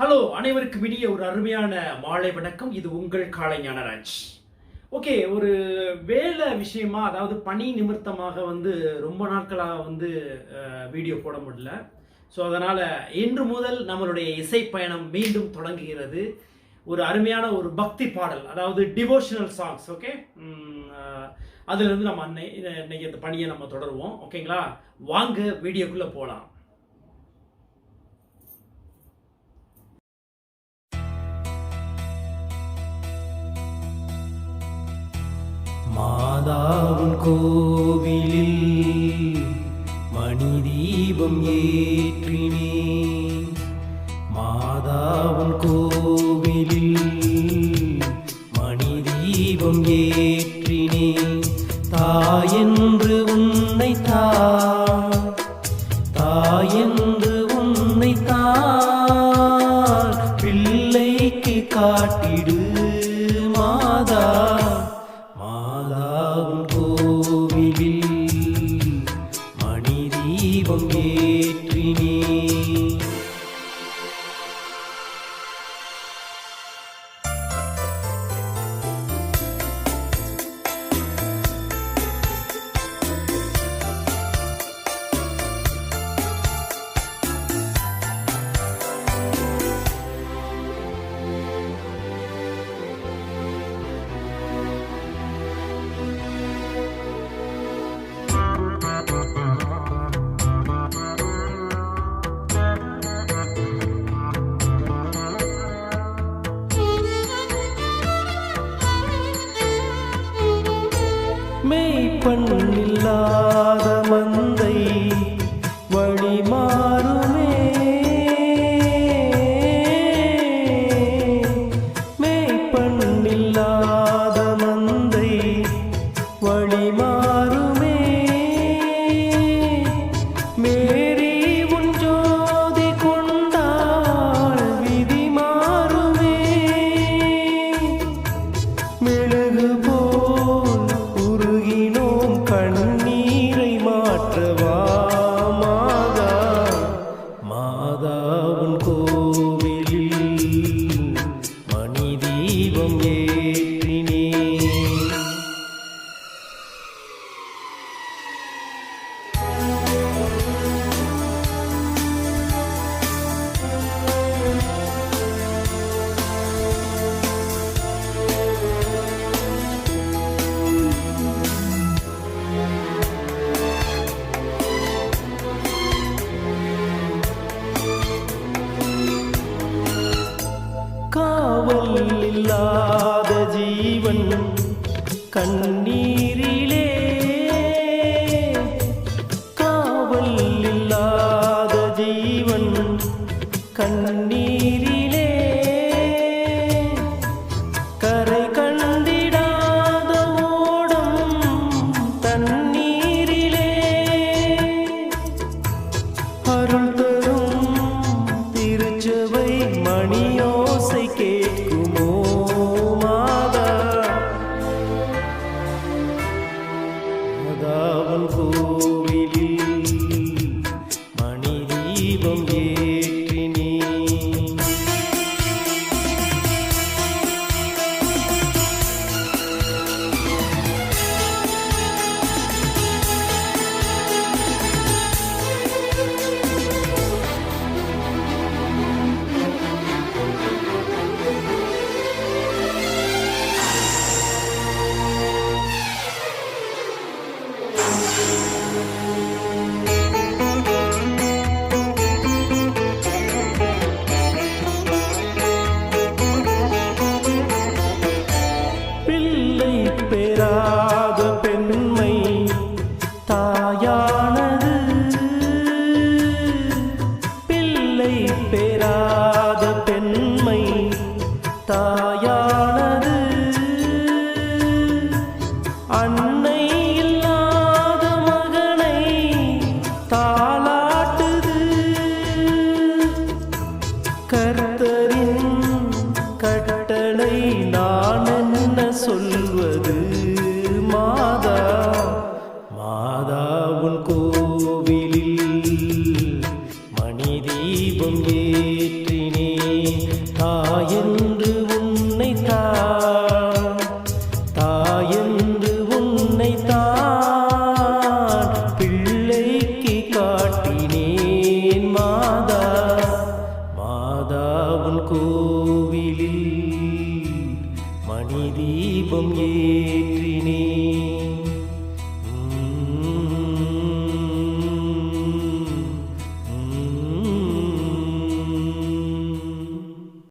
Hello அனைவருக்கும் இனிய ஒரு அருமையான மாலை வணக்கம். இது உங்கள் காலை ஞானராஜ். ஓகே ஒரு வேலை விஷயமா அதாவது பணி நிமித்தமாக வந்து ரொம்ப நாட்களாக வந்து வீடியோ போட முடியல. ஸோ அதனால் இன்று முதல் நம்மளுடைய இசை பயணம் மீண்டும் தொடங்குகிறது. ஒரு அருமையான ஒரு பக்தி பாடல் அதாவது டிவோஷனல் சாங்ஸ் ஓகே அதுலேருந்து நம்ம அன்னை இன்னைக்கு இந்த பணியை நம்ம தொடருவோம். ஓகேங்களா வாங்க வீடியோக்குள்ளே போகலாம் மாதாவும் கோவிலில் மணி தீபம் ஏற்றினே மாதாவும் கோவிலில் மணி தீபம் ஏற்றினே. தாயென்று உன்னை தா தாயென்று உன்னை தா பிள்ளைக்கு காட்டிடு. ஏற்றினே ஜீவன் கண்ணீரிலே. காவல் இல்லாத ஜீவன் கண்ணீரிலே. கரை கண்டிடாத ஓடம் தண்ணீரிலே. அருள் மாதாவன் கோவிலில் பெறாத பெண்மை தாயானது. அன்னை இல்லாத மகனை தாளாட்டுது. கர்த்தரின் கட்டளை நான் என்ன சொல்வது?